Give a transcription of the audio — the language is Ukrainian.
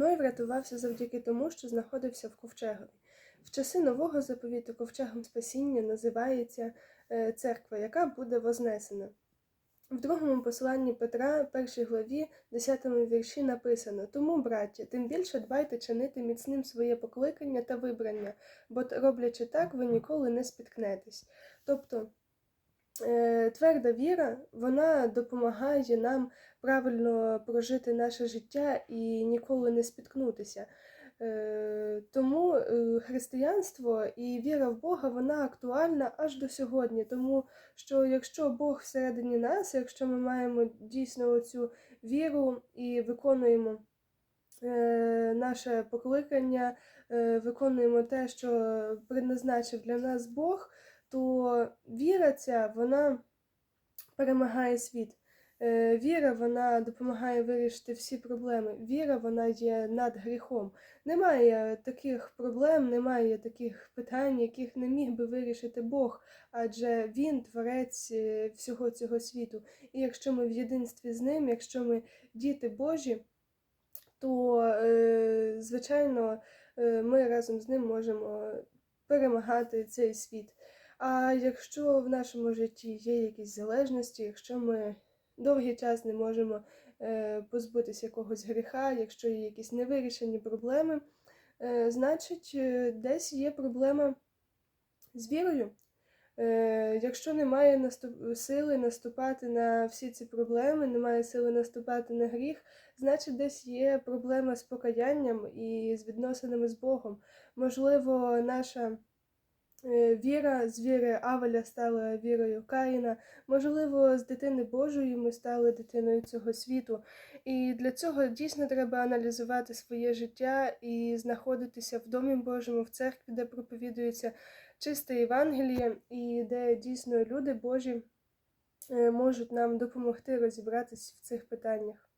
Ной врятувався завдяки тому, що знаходився в ковчегові. В часи нового заповіту ковчегом спасіння називається е, церква, яка буде вознесена. В другому посланні Петра, першій главі, 10 вірші написано: Тому, браття, тим більше дбайте чинити міцним своє покликання та вибрання, бо роблячи так, ви ніколи не спіткнетесь. Тобто тверда віра вона допомагає нам правильно прожити наше життя і ніколи не спіткнутися. Е, Тому е, християнство і віра в Бога вона актуальна аж до сьогодні. Тому що якщо Бог всередині нас, якщо ми маємо дійсно цю віру і виконуємо е, наше покликання, е, виконуємо те, що предназначив для нас Бог, то віра ця вона перемагає світ. Е, Віра вона допомагає вирішити всі проблеми. Віра вона є над гріхом. Немає таких проблем, немає таких питань, яких не міг би вирішити Бог, адже Він творець е, всього цього світу. І якщо ми в єдинстві з ним, якщо ми діти Божі, то, е, звичайно, ми разом з ним можемо перемагати цей світ. А якщо в нашому житті є якісь залежності, якщо ми довгий час не можемо е, позбутися якогось гріха, якщо є якісь невирішені проблеми, е, значить е, десь є проблема з вірою. Якщо немає наступ... сили наступати на всі ці проблеми, немає сили наступати на гріх, значить десь є проблема з покаянням і з відносинами з Богом. Можливо, наша віра з віри Авеля стала вірою Каїна, можливо, з дитини Божої ми стали дитиною цього світу. І для цього дійсно треба аналізувати своє життя і знаходитися в Домі Божому, в церкві, де проповідується чисте Євангеліє, і де дійсно люди Божі е, можуть нам допомогти розібратись в цих питаннях.